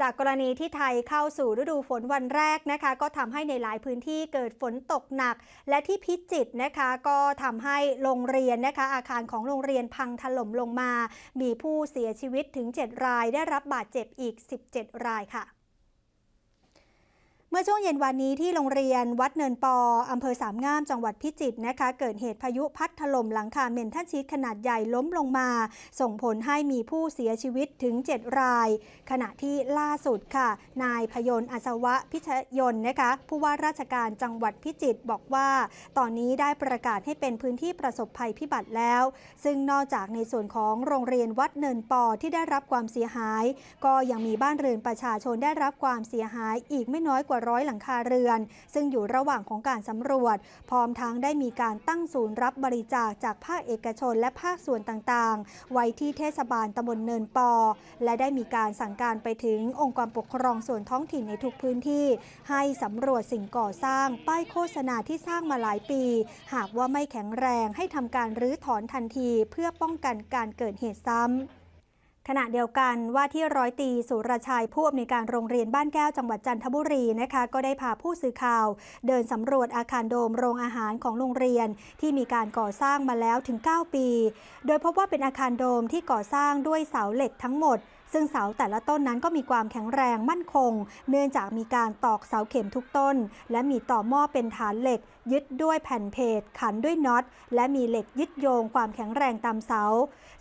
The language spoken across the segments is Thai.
จากกรณีที่ไทยเข้าสู่ฤดูฝนวันแรกนะคะ ก็ทำให้ในหลายพื้นที่เกิดฝนตกหนัก และที่พิจิตรนะคะ ก็ทำให้โรงเรียนนะคะ อาคารของโรงเรียนพังถล่มลงมา มีผู้เสียชีวิตถึง 7 รายได้รับบาดเจ็บอีก 17 รายค่ะ มื่อช่วงเย็นวันนี้ที่โรงเรียนวัดเนินปออำเภอสามงามจังหวัดพิจิตรนะคะ เกิดเหตุพายุพัดถล่มหลังคาเมนทันชีตขนาดใหญ่ล้มลงมา ส่งผลให้มีผู้เสียชีวิตถึง 7 ราย ขณะที่ล่าสุดค่ะ นายพยนต์อัศวะพิชยนนะคะ ผู้ว่าราชการจังหวัดพิจิตรบอกว่า ตอนนี้ได้ประกาศให้เป็นพื้นที่ประสบภัยพิบัติแล้ว ซึ่งนอกจากในส่วนของโรงเรียนวัดเนินปอที่ได้รับความเสียหาย ก็ยังมีบ้านเรือนประชาชนได้รับความเสียหายอีกไม่น้อยกว่าร้อยหลังคาเรือน ซึ่งอยู่ระหว่างของการสำรวจ พร้อมทั้งได้มีการตั้งศูนย์รับบริจาคจากภาคเอกชนและภาคส่วนต่างๆ ไว้ที่เทศบาลตำบลเนินปอ และได้มีการสั่งการไปถึงองค์กรปกครองส่วนท้องถิ่นในทุกพื้นที่ ให้สำรวจสิ่งก่อสร้าง ป้ายโฆษณาที่สร้างมาหลายปี หากว่าไม่แข็งแรงให้ทำการรื้อถอนทันที เพื่อป้องกันการเกิดเหตุซ้ำ ขณะเดียวกันว่าที่ร้อยตีสุรชัยผู้อำนวยการโรงเรียนบ้านแก้วจังหวัดจันทบุรีนะคะ ก็ได้พาผู้สื่อข่าว เดินสำรวจอาคารโดมโรงอาหารของโรงเรียน ที่มีการก่อสร้างมาแล้วถึง 9 ปี โดยพบว่าเป็นอาคารโดมที่ก่อสร้างด้วยเสาเหล็กทั้งหมด ซึ่งเสาแต่ละต้นนั้นก็มีความแข็งแรงมั่นคง เนื่องจากมีการตอกเสาเข็มทุกต้น และมีต่อหม้อเป็นฐานเหล็ก ยึดด้วยแผ่นเพจขันด้วยน็อต และมีเหล็กยึดโยงความแข็งแรงตามเสา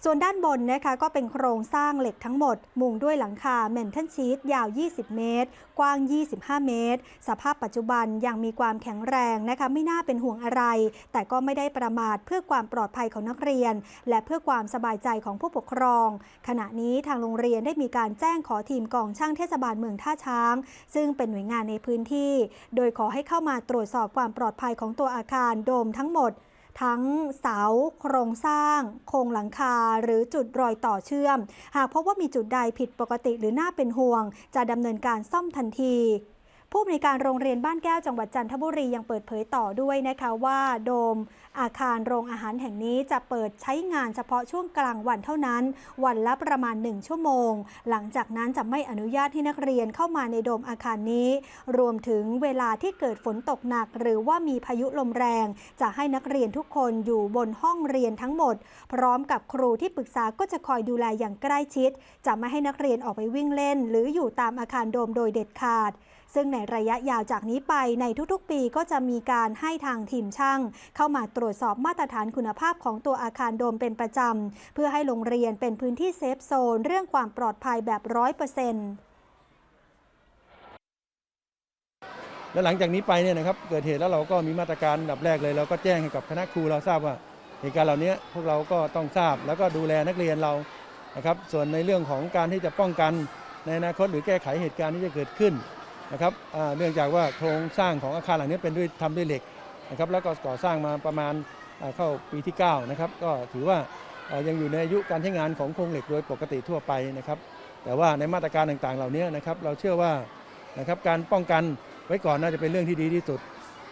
ส่วนด้านบนนะคะก็เป็นโครงสร้างเหล็กทั้งหมด มุงด้วยหลังคาเมนทันชีตยาว 20 เมตร กว้าง 25 เมตร สภาพปัจจุบันยังมีความแข็งแรงนะคะไม่น่าเป็นห่วงอะไร แต่ก็ไม่ได้ประมาทเพื่อความปลอดภัยของนักเรียน และเพื่อความสบายใจของผู้ปกครอง ขณะนี้ทางโรงเรียนรียนได้มีการแจ้งขอทีมกองช่างเทศบาลเมืองท่าช้าง ซึ่งเป็นหน่วยงานในพื้นที่ โดยขอให้เข้ามาตรวจสอบความปลอดภัยของตัวอาคารโดมทั้งหมดทั้งเสา โครงสร้าง โครงหลังคา หรือจุดรอยต่อเชื่อม หากพบว่ามีจุดใดผิดปกติหรือน่าเป็นห่วง จะดำเนินการซ่อมทันที ผู้อำนวยการโรงเรียนบ้านแก้วจังหวัดจันทบุรียังเปิดเผยต่อด้วยนะคะว่าโดมอาคารโรงอาหารแห่งนี้จะเปิดใช้งานเฉพาะช่วงกลางวันเท่านั้น วันละประมาณ 1 ชั่วโมง หลังจากนั้นจะไม่อนุญาตให้นักเรียนเข้ามาในโดมอาคารนี้ รวมถึงเวลาที่เกิดฝนตกหนัก หรือว่ามีพายุลมแรง จะให้นักเรียนทุกคนอยู่บนห้องเรียนทั้งหมด พร้อมกับครูที่ปรึกษาก็จะคอยดูแลอย่างใกล้ชิด จะไม่ให้นักเรียนออกไปวิ่งเล่น หรืออยู่ตามอาคารโดมโดยเด็ดขาด ซึ่งในระยะยาวจากนี้ไปในทุกๆ ปีก็จะมีการให้ทางทีมช่าง เข้ามาตรวจสอบมาตรฐานคุณภาพของตัวอาคารโดมเป็นประจำ เพื่อให้โรงเรียนเป็นพื้นที่เซฟโซน เรื่องความปลอดภัยแบบร้อยเปอร์เซ็นต์แล้วหลังจากนี้ไปเนี่ยนะครับเกิดเหตุแล้วเราก็มีมาตรการดับแรกเลย เราก็แจ้งให้กับคณะครูเราทราบว่าเหตุการณ์เหล่านี้พวกเราก็ต้องทราบแล้วก็ดูแลนักเรียนเรานะครับส่วนในเรื่องของการที่จะป้องกันในอนาคตหรือแก้ไขเหตุการณ์ที่จะเกิดขึ้น นะครับเนื่องจากว่าโครงสร้างของอาคารหลังนี้เป็นด้วยทำด้วยเหล็กนะครับแล้วก็ก่อสร้างมาประมาณเข้าปีที่9นะครับก็ถือว่ายังอยู่ในอายุการใช้งานของโครงเหล็กโดยปกติทั่วไปนะครับแต่ว่าในมาตรการต่างๆ เหล่านี้นะครับเราเชื่อว่านะครับการป้องกันไว้ก่อนน่าจะเป็นเรื่องที่ดีที่สุด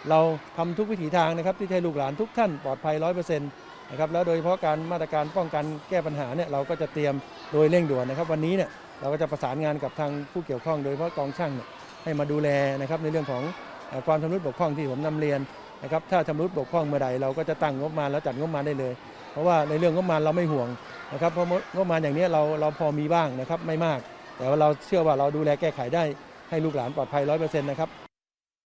เราทำทุกวิถีทางนะครับที่ให้ลูกหลานทุกท่านปลอดภัยร้อยเปอร์เซ็นต์นะครับแล้วโดยเฉพาะการมาตรการป้องกันแก้ปัญหาเนี่ยเราก็จะเตรียมโดยเร่งด่วนนะครับ วันนี้เนี่ยเราก็จะประสานงานกับทางผู้เกี่ยวข้องโดยเฉพาะกองช่างเนี่ย ให้มาดูแลนะครับในเรื่องของความชำรุดบกพร่องที่ผมนำเรียนนะครับถ้าชำรุดบกพร่องเมื่อใดเราก็จะตั้งงบมาแล้วจัดงบมาได้เลย เพราะว่าในเรื่องงบมาเราไม่ห่วงนะครับเพราะงบมาอย่างนี้เราเราพอมีบ้างนะครับไม่มาก แต่ว่าเราเชื่อว่าเราดูแลแก้ไขได้ให้ลูกหลานปลอดภัยร้อยเปอร์เซ็นต์นะครับ